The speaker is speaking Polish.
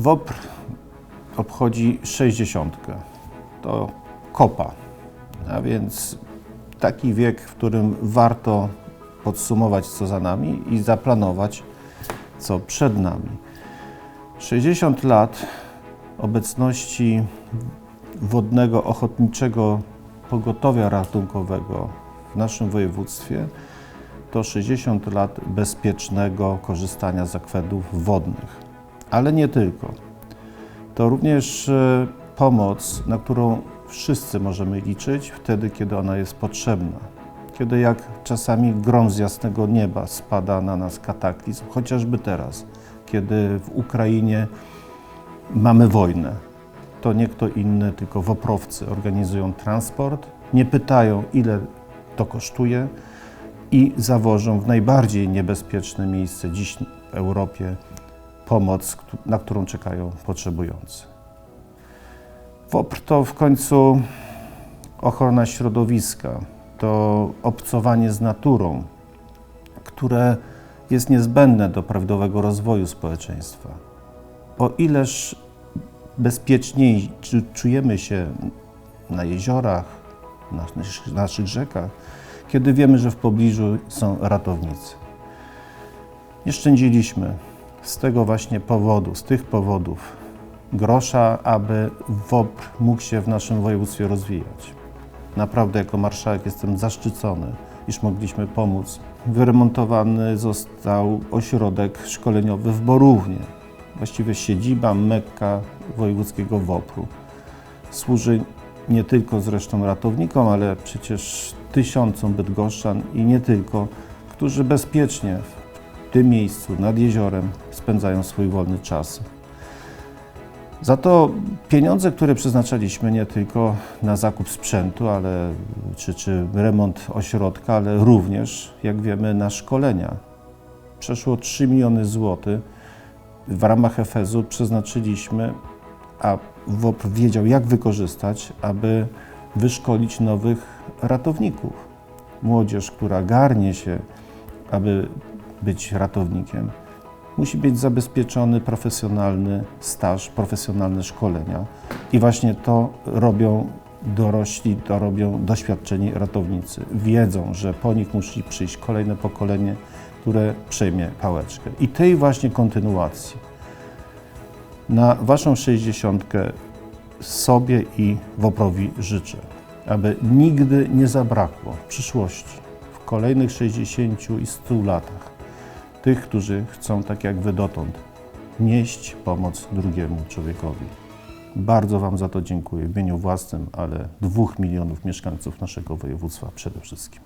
WOPR obchodzi 60. To kopa, a więc taki wiek, w którym warto podsumować, co za nami i zaplanować, co przed nami. 60 lat obecności wodnego ochotniczego pogotowia ratunkowego w naszym województwie to 60 lat bezpiecznego korzystania z akwedów wodnych. Ale nie tylko. To również e, pomoc, na którą wszyscy możemy liczyć wtedy, kiedy ona jest potrzebna. Kiedy jak czasami grom z jasnego nieba spada na nas kataklizm, chociażby teraz, kiedy w Ukrainie mamy wojnę. To nie kto inny, tylko woprowcy organizują transport, nie pytają, ile to kosztuje i zawożą w najbardziej niebezpieczne miejsce dziś w Europie pomoc, na którą czekają potrzebujący. WOPR to w końcu ochrona środowiska, to obcowanie z naturą, które jest niezbędne do prawidłowego rozwoju społeczeństwa. O ileż bezpieczniej czujemy się na jeziorach, na naszych rzekach, kiedy wiemy, że w pobliżu są ratownicy. Nie szczędziliśmy z tego właśnie powodu, z tych powodów grosza, aby WOPR mógł się w naszym województwie rozwijać. Naprawdę jako marszałek jestem zaszczycony, iż mogliśmy pomóc. Wyremontowany został ośrodek szkoleniowy w Borównie, właściwie siedziba, mekka wojewódzkiego WOPR-u. Służy nie tylko zresztą ratownikom, ale przecież tysiącom bydgoszczan i nie tylko, którzy bezpiecznie w tym miejscu, nad jeziorem, spędzają swój wolny czas. Za to pieniądze, które przeznaczaliśmy nie tylko na zakup sprzętu, ale, czy, czy remont ośrodka, ale również, jak wiemy, na szkolenia. Przeszło 3 miliony złotych w ramach EFEZ-u przeznaczyliśmy, a WOPR wiedział, jak wykorzystać, aby wyszkolić nowych ratowników. Młodzież, która garnie się, aby być ratownikiem, musi być zabezpieczony profesjonalny staż, profesjonalne szkolenia. I właśnie to robią dorośli, to robią doświadczeni ratownicy. Wiedzą, że po nich musi przyjść kolejne pokolenie, które przejmie pałeczkę. I tej właśnie kontynuacji na Waszą 60 sobie i WOPR-owi życzę, aby nigdy nie zabrakło w przyszłości, w kolejnych 60 i 100 latach, tych, którzy chcą, tak jak Wy dotąd, nieść pomoc drugiemu człowiekowi. Bardzo Wam za to dziękuję w imieniu własnym, ale dwóch milionów mieszkańców naszego województwa przede wszystkim.